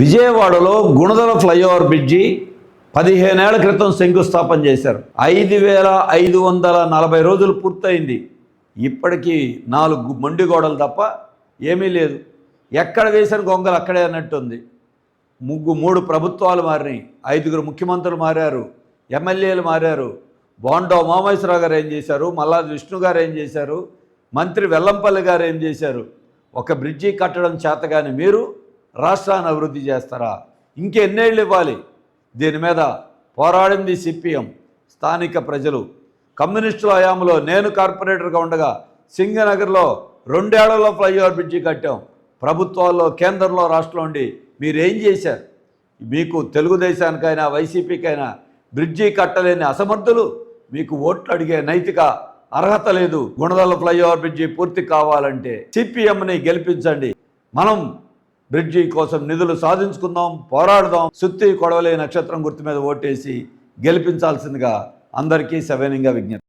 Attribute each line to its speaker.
Speaker 1: విజయవాడలో Gunadala flyover bridge పదిహేనేళ్ళ క్రితం శంకుస్థాపన చేశారు. ఐదు వేల ఐదు వందల నలభై రోజులు పూర్తయింది. ఇప్పటికీ నాలుగు మండి గోడలు తప్ప ఏమీ లేదు. ఎక్కడ వేసిన గొంగలు అక్కడే అన్నట్టుంది. ముగ్గు మూడు ప్రభుత్వాలు మారినాయి. ఐదుగురు ముఖ్యమంత్రులు మారారు. ఎమ్మెల్యేలు మారారు. బాండో మామేశ్వరరావు గారు ఏం చేశారు? మల్లాది విష్ణు గారు ఏం చేశారు? మంత్రి వెల్లంపల్లి గారు ఏం చేశారు? ఒక బ్రిడ్జి కట్టడం చేతగాని మీరు రాష్ట్రాన్ని అభివృద్ధి చేస్తారా? ఇంకెన్నేళ్ళు ఇవ్వాలి? దీని మీద పోరాడింది సిపిఎం స్థానిక ప్రజలు. కమ్యూనిస్టుల హయాంలో నేను కార్పొరేటర్గా ఉండగా సింగనగర్లో రెండేళ్ళలో ఫ్లైఓవర్ బ్రిడ్జి కట్టాం. ప్రభుత్వాల్లో కేంద్రంలో రాష్ట్రంలో ఉండి మీరేం చేశారు? మీకు తెలుగుదేశానికైనా వైసీపీకైనా బ్రిడ్జి కట్టలేని అసమర్థులు మీకు ఓట్లు అడిగే నైతిక అర్హత లేదు. గుణదల ఫ్లైఓవర్ బ్రిడ్జి పూర్తి కావాలంటే సిపిఎంని గెలిపించండి. మనం బ్రిడ్జి కోసం నిధులు సాధించుకుందాం పోరాడదాం సుత్తి కొడవలే నక్షత్రం గుర్తు మీద ఓటేసి గెలిపించాల్సిందిగా అందరికీ సవినయంగా విజ్ఞప్తి.